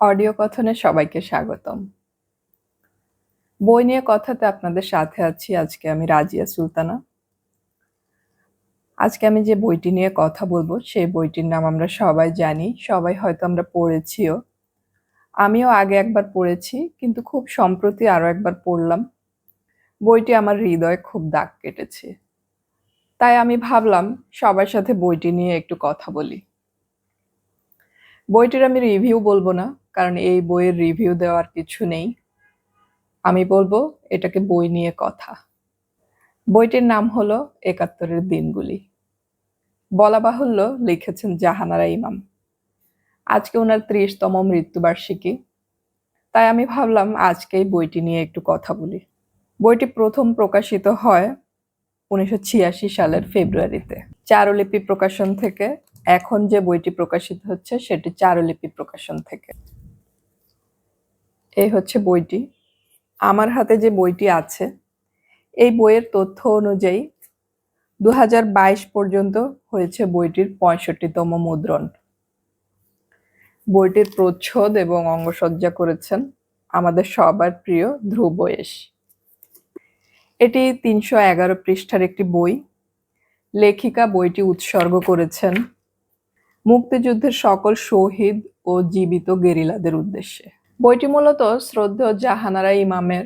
Audio কথনে সবাইকে স্বাগতম। বই নিয়ে কথাতে আপনাদের সাথে আছি আজকে আমি রাজিয়া সুলতানা। আজকে আমি যে বইটি নিয়ে কথা বলব, সেই বইটির নাম আমরা সবাই জানি, সবাই হয়তো আমরা পড়েছিও। আমিও আগে একবার পড়েছি, কিন্তু খুব সম্প্রতি আরও একবার পড়লাম। বইটি আমার হৃদয়ে খুব দাগ কেটেছে। তাই আমি ভাবলাম সবার সাথে বইটি নিয়ে একটু কথা বলি। বইটির আমি রিভিউ বলব না, কারণ এই বইয়ের রিভিউ দেওয়ার কিছু নেই। আমি বলব, এটাকে বই নিয়ে কথা। বইটির নাম হলো একাত্তরের দিনগুলি। বলা বাহুল্য লিখেছেন জাহানারা ইমাম। আজকে ওনার ত্রিশতম মৃত্যুবার্ষিকী। তাই আমি ভাবলাম, আজকেই বইটি নিয়ে একটু কথা বলি। বইটি প্রথম প্রকাশিত হয় উনিশশো ছিয়াশি সালের ফেব্রুয়ারিতে। চারুলিপি প্রকাশন থেকে এখন যে বইটি প্রকাশিত হচ্ছে সেটি চারুলিপি প্রকাশন থেকে। এই হচ্ছে বইটি। আমার হাতে যে বইটি আছে, এই বইয়ের তথ্য অনুযায়ী দু হাজার বাইশ পর্যন্ত হয়েছে বইটির পঁয়ষট্টিতম মুদ্রণ। বইটির প্রচ্ছদ এবং অঙ্গসজ্জা করেছেন আমাদের সবার প্রিয় ধ্রুব বয়েস এটি তিনশো এগারো পৃষ্ঠার একটি বই। লেখিকা বইটি উৎসর্গ করেছেন মুক্তিযুদ্ধের সকল শহীদ ও জীবিত গেরিলাদের উদ্দেশ্যে। বইটি মূলত শ্রদ্ধেয় জাহানারা ইমামের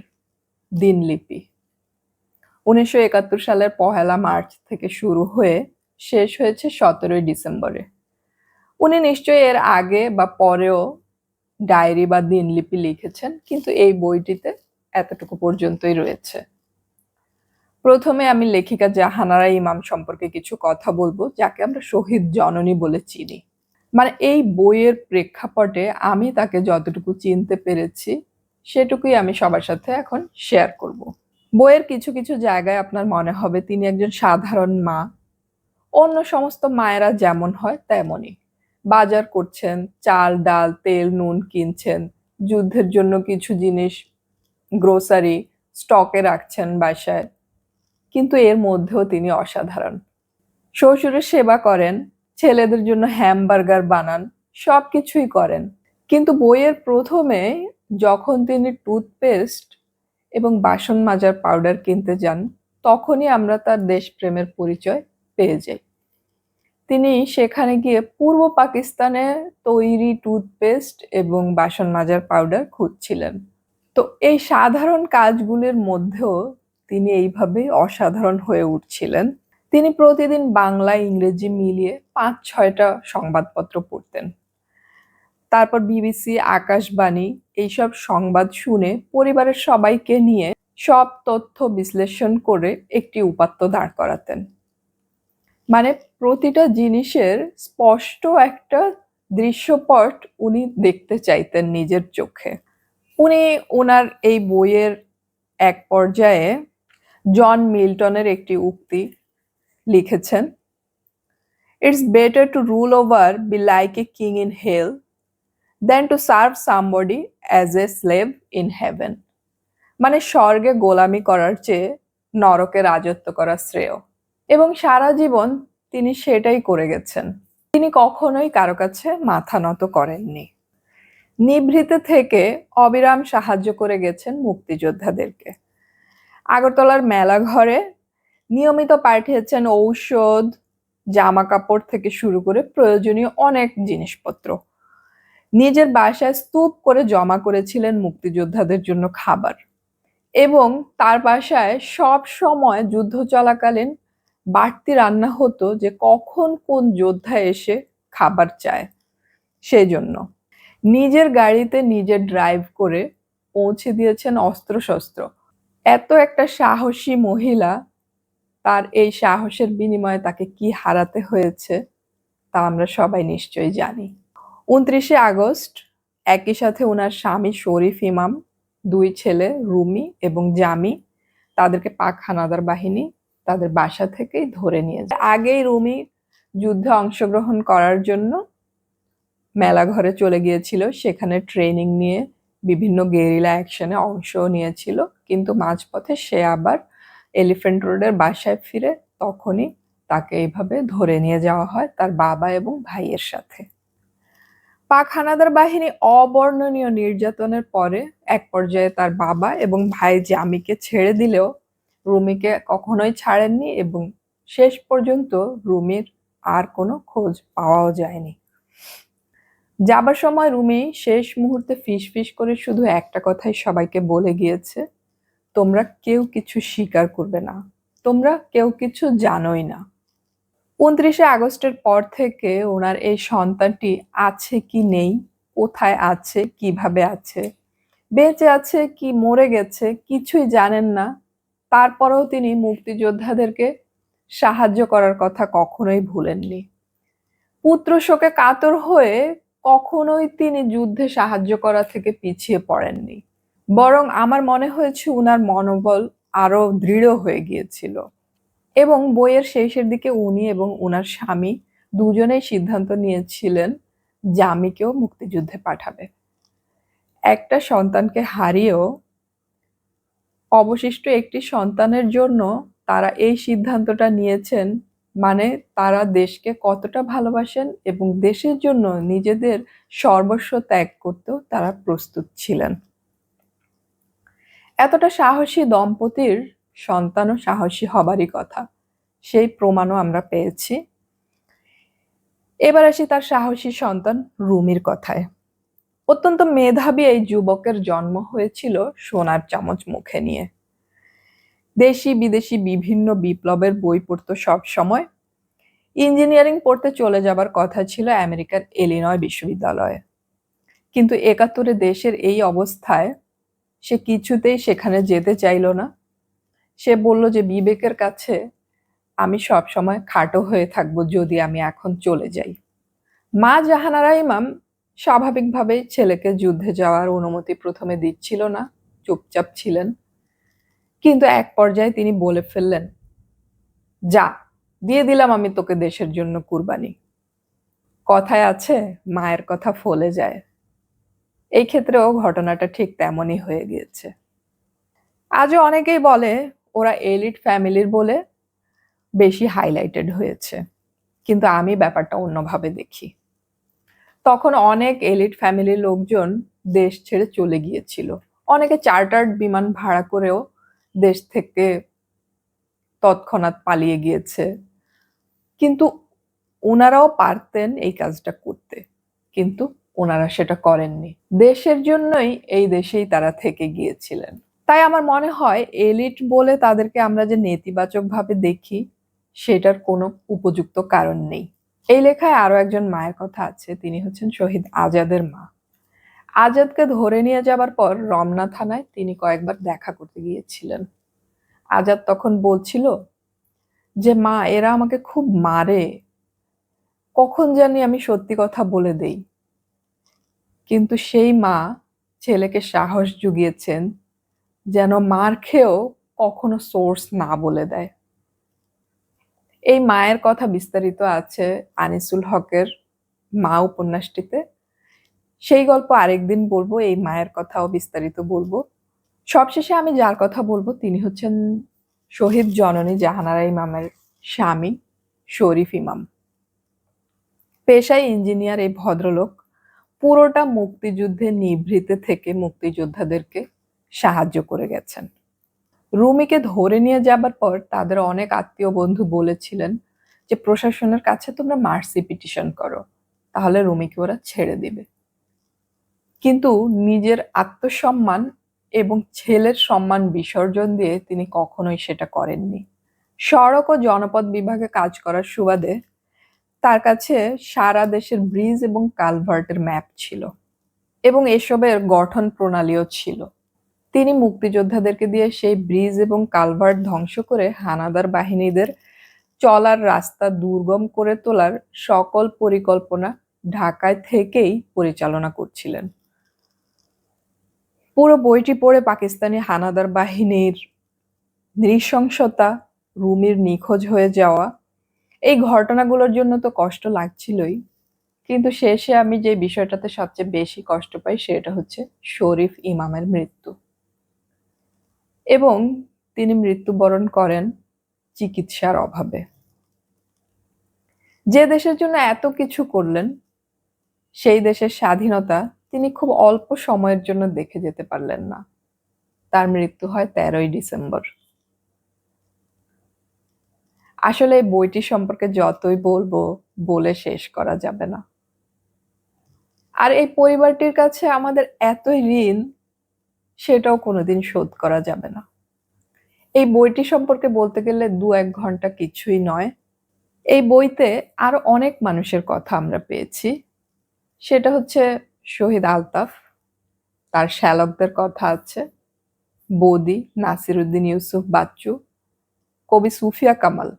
দিনলিপি উনিশশো একাত্তর সালের পহেলা মার্চ থেকে শুরু হয়ে শেষ হয়েছে সতেরোই ডিসেম্বরে। উনি নিশ্চয়ই এর আগে বা পরেও ডায়েরি বা দিনলিপি লিখেছেন, কিন্তু এই বইটিতে এতটুকু পর্যন্তই রয়েছে। প্রথমে আমি লেখিকা জাহানারা ইমাম সম্পর্কে কিছু কথা বলব, যাকে আমরা শহীদ জননী বলে চিনি। মানে এই বইয়ের প্রেক্ষাপটে আমি তাকে যতটুকু চিনতে পেরেছি, সেটুকুই আমি সবার সাথে এখন শেয়ার করব। বইয়ের কিছু কিছু জায়গায় আপনার মনে হবে তিনি একজন সাধারণ মা। অন্য সমস্ত মায়েরা যেমন হয় তেমনই। বাজার করছেন, চাল, ডাল, তেল, নুন কিনছেন, যুদ্ধের জন্য কিছু জিনিস গ্রোসারি স্টকে রাখছেন বাসায়। কিন্তু এর মধ্যেও তিনি অসাধারণ। শ্বশুরের সেবা করেন, ছেলেদের জন্য হ্যামবার্গার বানান সব কিছুই করেন। কিন্তু বইয়ের প্রথমে যখন তিনি টুথপেস্ট এবং বাসন মাজার পাউডার কিনতে যান, তখনই আমরা তার দেশপ্রেমের পরিচয় পেয়ে যাই। তিনি সেখানে গিয়ে পূর্ব পাকিস্তানে তৈরি টুথপেস্ট এবং বাসন মাজার পাউডার খুঁজছিলেন। তো এই সাধারণ কাজগুলির মধ্যেও তিনি এইভাবে অসাধারণ হয়ে উঠছিলেন। তিনি প্রতিদিন বাংলা, ইংরেজি মিলিয়ে পাঁচ, ছয়টা সংবাদপত্র পড়তেন। তারপর বিবিসি, আকাশবাণী এইসব সংবাদ শুনে পরিবারের সবাইকে নিয়ে সব তথ্য বিশ্লেষণ করে একটি উপাত্ত দাঁড় করাতেন। মানে প্রতিটা জিনিসের স্পষ্ট একটা দৃশ্যপট উনি দেখতে চাইতেন নিজের চোখে। উনি ওনার এই বইয়ের এক পর্যায়ে জন মিল্টনের একটি উক্তি লিখেছেন it's better to rule over be like a king in hell than to serve somebody as a slave in heaven মানে স্বর্গে গোলামি করার চেয়ে নরকে রাজত্ব করা শ্রেয়। এবং সারা জীবন তিনি সেটাই করে গেছেন। তিনি কখনোই কারও কাছে মাথা নত করেননি। নিভৃতে থেকে অবিরাম সাহায্য করে গেছেন মুক্তিযোদ্ধাদেরকে। আগরতলার মেলা ঘরে নিয়মিত পাঠিয়েছেন ঔষধ জামা কাপড় থেকে শুরু করে প্রয়োজনীয় অনেক জিনিসপত্র। নিজের বাসায় স্তূপ করে জমা করেছিলেন মুক্তিযোদ্ধাদের জন্য খাবার এবং তার বাসায় সব সময় যুদ্ধ চলাকালীন বাড়তি রান্না হতো যে কখন কোন যোদ্ধা এসে খাবার চায়। সেই জন্য নিজের গাড়িতে নিজে ড্রাইভ করে পৌঁছে দিয়েছেন অস্ত্রশস্ত্র। এত একটা সাহসী মহিলা, তার এই সাহসের বিনিময়ে তাকে কি হারাতে হয়েছে, তা আমরা সবাই নিশ্চয়ই জানি। উনত্রিশে আগস্ট, একই সাথে ওনার স্বামী শরীফ ইমাম, দুই ছেলে রুমি এবং জামি, তাদেরকে পাক হানাদার বাহিনী তাদের বাসা থেকেই ধরে নিয়ে যায়। আগেই রুমি যুদ্ধে অংশগ্রহণ করার জন্য মেলা ঘরে চলে গিয়েছিল, সেখানে ট্রেনিং নিয়ে বিভিন্ন গেরিলা অ্যাকশনে অংশ নিয়েছিল, কিন্তু মাঝপথে সে আবার এলিফেন্ট রোডের বাসায় ফিরে তখনই তাকে এইভাবে ধরে নিয়ে যাওয়া হয় তার বাবা এবং ভাইয়ের সাথে। পাক হানাদার বাহিনী অবর্ণনীয় নির্যাতনের পরে এক পর্যায়ে তার বাবা এবং ভাই জামিকে ছেড়ে দিলেও রুমিকে কখনোই ছাড়েননি এবং শেষ পর্যন্ত রুমির আর কোনো খোঁজ পাওয়াও যায়নি। যাবার সময় রুমি শেষ মুহূর্তে ফিস ফিস করে শুধু একটা কথাই সবাইকে বলে গিয়েছে, তোমরা কেউ কিছু স্বীকার করবে না। তোমরা কেউ কিছু জানোই না। উনত্রিশে আগস্টের পর থেকে ওনার এই সন্তানটি আছে কি নেই, কোথায় আছে, কীভাবে আছে, বেঁচে আছে কি মরে গেছে, কিছুই জানেন না। তারপরেও তিনি মুক্তিযোদ্ধাদেরকে সাহায্য করার কথা কখনোই ভুলেননি। পুত্র শোকে কাতর হয়ে কখনোই তিনি যুদ্ধে সাহায্য করা থেকে পিছিয়ে পড়েননি। বরং আমার মনে হয়েছে উনার মনোবল আরও দৃঢ় হয়ে গিয়েছিল। এবং বইয়ের শেষের দিকে উনি এবং উনার স্বামী দুজনেই সিদ্ধান্ত নিয়েছিলেন জামিকেও মুক্তিযুদ্ধে পাঠাবে। একটা সন্তানকে হারিয়েও অবশিষ্ট একটি সন্তানের জন্য তারা এই সিদ্ধান্তটা নিয়েছেন মানে তারা দেশকে কতটা ভালোবাসেন এবং দেশের জন্য নিজেদের সর্বস্ব ত্যাগ করতেও তারা প্রস্তুত ছিলেন। এতটা সাহসী দম্পতির সন্তানও সাহসী হবারই কথা, সেই প্রমাণও আমরা পেয়েছি। এবার আসি তার সাহসী সন্তান রুমির কথায়। অত্যন্ত মেধাবী এই যুবকের জন্ম হয়েছিল সোনার চামচ মুখে নিয়ে। দেশি বিদেশি বিভিন্ন বিপ্লবের বই পড়তো সব সময়। ইঞ্জিনিয়ারিং পড়তে চলে যাবার কথা ছিল আমেরিকার এলিনয় বিশ্ববিদ্যালয়ে। কিন্তু একাত্তরে দেশের এই অবস্থায় সে কিছুতেই সেখানে যেতে চাইল না। সে বলল যে, বিবেকের কাছে আমি সব সময় খাটো হয়ে থাকব যদি আমি এখন চলে যাই। মা জাহানারা ইমাম স্বাভাবিকভাবেই ছেলেকে যুদ্ধে যাওয়ার অনুমতি প্রথমে দিচ্ছিল না, চুপচাপ ছিলেন। কিন্তু এক পর্যায়ে তিনি বলে ফেললেন, যা, দিয়ে দিলাম আমি তোকে দেশের জন্য কুরবানি। কথায় আছে, মায়ের কথা ফলে যায়। এই ক্ষেত্রেও ঘটনাটা ঠিক তেমনই হয়ে গিয়েছে। আজও অনেকেই বলে, ওরা এলিট ফ্যামিলির বলে বেশি হাইলাইটেড হয়েছে। কিন্তু আমি ব্যাপারটা অন্যভাবে দেখি। তখন অনেক এলিট ফ্যামিলির লোকজন দেশ ছেড়ে চলে গিয়েছিল। অনেকে চার্টার্ড বিমান ভাড়া করেও দেশ থেকে তৎক্ষণাৎ পালিয়ে গিয়েছে। কিন্তু ওনারাও পারতেন এই কাজটা করতে, কিন্তু ওনারা সেটা করেননি। দেশের জন্যই এই দেশেই তারা থেকে গিয়েছিলেন। তাই আমার মনে হয় এলিট বলে তাদেরকে আমরা যে নেতিবাচকভাবে দেখি, সেটার কোনো উপযুক্ত কারণ নেই। এই লেখায় আরও একজন মায়ের কথা আছে, তিনি হচ্ছেন শহীদ আজাদের মা। আজাদকে ধরে নিয়ে যাবার পর রমনা থানায় তিনি কয়েকবার দেখা করতে গিয়েছিলেন। আজাদ তখন বলছিল যে, মা, এরা আমাকে খুব মারে। কখন জানি আমি সত্যি কথা বলে দেই। কিন্তু সেই মা ছেলেকে সাহস জুগিয়েছেন যেন মার খেয়েও কখনো সোর্স না বলে দেয়। এই মায়ের কথা বিস্তারিত আছে আনিসুল হকের মা উপন্যাসটিতে। সেই গল্প আরেকদিন বলব, এই মায়ের কথাও বিস্তারিত বলব। সবশেষে আমি যার কথা বলব, তিনি হচ্ছেন শহীদ জননী জাহানারা ইমামের স্বামী, শরীফ ইমাম। পেশায় ইঞ্জিনিয়ার এই ভদ্রলোক পুরোটা মুক্তিযুদ্ধে নিভৃতে থেকে মুক্তিযোদ্ধাদেরকে সাহায্য করে গেছেন। রুমিকে ধরে নিয়ে যাবার পর তাদের অনেক আত্মীয় বন্ধু বলেছিলেন যে, প্রশাসনের কাছে তোমরা মার্সি পিটিশন করো, তাহলে রুমিকে ওরা ছেড়ে দিবে। কিন্তু নিজের আত্মসম্মান এবং ছেলের সম্মান বিসর্জন দিয়ে তিনি কখনোই সেটা করেননি। সড়ক ও জনপদ বিভাগে কাজ করার সুবাদে তার কাছে সারা দেশের ব্রিজ এবং কালভার্টের ম্যাপ ছিল এবং এসবের গঠন প্রণালীও ছিল। তিনি মুক্তিযোদ্ধাদেরকে দিয়ে সেই ব্রিজ এবং কালভার্ট ধ্বংস করে হানাদার বাহিনীদের চলার রাস্তা দুর্গম করে তোলার সকল পরিকল্পনা ঢাকায় থেকেই পরিচালনা করছিলেন। পুরো বইটি পড়ে পাকিস্তানি হানাদার বাহিনীর নৃশংসতা, রুমির নিখোঁজ হয়ে যাওয়া, এই ঘটনাগুলোর জন্য তো কষ্ট লাগছিলই। কিন্তু শেষে আমি যে বিষয়টাতে সবচেয়ে বেশি কষ্ট পাই সেটা হচ্ছে শরীফ ইমামের মৃত্যু। এবং তিনি মৃত্যুবরণ করেন চিকিৎসার অভাবে। যে দেশের জন্য এত কিছু করলেন, সেই দেশের স্বাধীনতা তিনি খুব অল্প সময়ের জন্য দেখে যেতে পারলেন না। তার মৃত্যু হয় তেরোই ডিসেম্বর। আসলে এই বইটি সম্পর্কে যতই বলব, বলে শেষ করা যাবে না। আর এই পরিবারটির কাছে আমাদের এতই ঋণ, সেটাও কোনোদিন শোধ করা যাবে না। এই বইটি সম্পর্কে বলতে গেলে দু এক ঘণ্টা কিছুই নয়। এই বইতে আরও অনেক মানুষের কথা আমরা পেয়েছি। সেটা হচ্ছে শহীদ আলতাফ, তার শ্যালকদের কথা আছে, বৌদি নাসিরুদ্দিন ইউসুফ বাচ্চু, কবি সুফিয়া কামাল।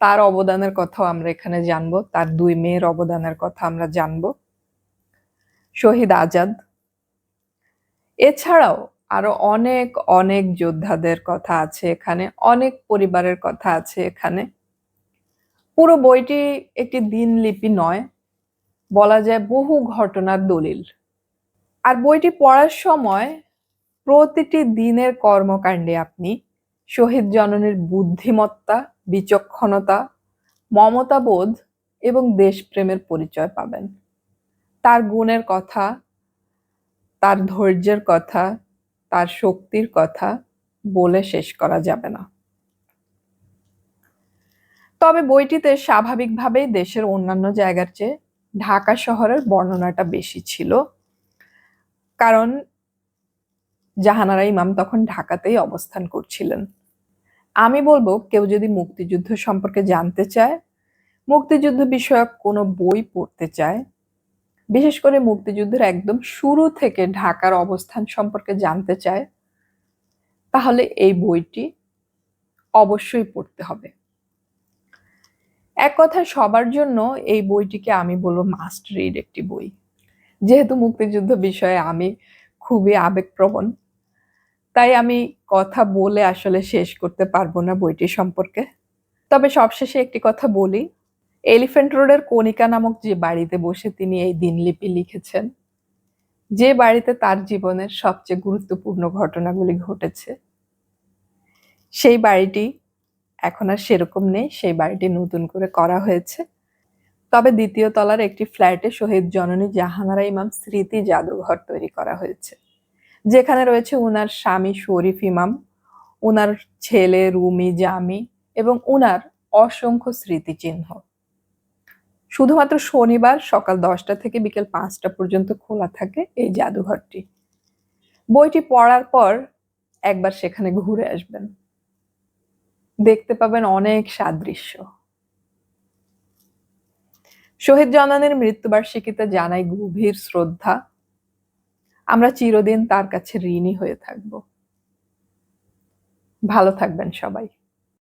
তার অবদানের কথাও আমরা এখানে জানব, তার দুই মেয়ের অবদানের কথা আমরা জানব। শহীদ আজাদ। এছাড়াও আরও অনেক অনেক যোদ্ধাদের কথা আছে এখানে, অনেক পরিবারের কথা আছে এখানে। পুরো বইটি একটি দিনলিপি নয় বলা যায় বহু ঘটনার দলিল। আর বইটি পড়ার সময় প্রতিটি দিনের কর্মকাণ্ডে আপনি শহীদ জননীর বুদ্ধিমত্তা, বিচক্ষণতা, মমতাবোধ এবং দেশপ্রেমের পরিচয় পাবেন। তার গুণের কথা, তার ধৈর্যের কথা, তার শক্তির কথা বলে শেষ করা যাবে না। তবে বইটিতে স্বাভাবিকভাবেই দেশের অন্যান্য জায়গার চেয়ে ঢাকা শহরের বর্ণনাটা বেশি ছিল। কারণ জাহানারা ইমাম তখন ঢাকাতেই অবস্থান করছিলেন। আমি বলব, কেউ যদি মুক্তিযুদ্ধ সম্পর্কে জানতে চায়, মুক্তিযুদ্ধ বিষয়ক কোনো বই পড়তে চায়, বিশেষ করে মুক্তিযুদ্ধের একদম শুরু থেকে ঢাকার অবস্থান সম্পর্কে জানতে চায়, তাহলে এই বইটি অবশ্যই পড়তে হবে। এক কথা, সবার জন্য এই বইটিকে আমি বলব মাস্ট রিড একটি বই। যেহেতু মুক্তিযুদ্ধ বিষয়ে আমি খুবই আবেগপ্রবণ, তাই আমি কথা বলে আসলে শেষ করতে পারব না বইটি সম্পর্কে। তবে সবশেষে একটি কথা বলি এলিফ্যান্ট রোডের কণিকা নামক যে বাড়িতে বসে তিনি এই দিনলিপি লিখেছেন, যে বাড়িতে তার জীবনের সবচেয়ে গুরুত্বপূর্ণ ঘটনাগুলি ঘটেছে, সেই বাড়িটি এখন আর সেরকম নেই, সেই বাড়িটি নতুন করে করা হয়েছে। তবে দ্বিতীয় তলার একটি ফ্ল্যাটে শহীদ জননী জাহানারা ইমাম স্মৃতি জাদুঘর তৈরি করা হয়েছে। যেখানে রয়েছে উনার স্বামী শরীফ ইমাম, উনার ছেলে রুমি জামি এবং উনার অসংখ্য স্মৃতিচিহ্ন। শুধুমাত্র শনিবার সকাল দশটা থেকে বিকেল পাঁচটা পর্যন্ত খোলা থাকে এই জাদুঘরটি। বইটি পড়ার পর একবার সেখানে ঘুরে আসবেন। দেখতে পাবেন অনেক সাদৃশ্য। শহীদ জনানের মৃত্যুবার্ষিকীতে জানাই গভীর শ্রদ্ধা। আমরা চিরদিন তার কাছে ঋণী হয়ে থাকব। ভালো থাকবেন সবাই।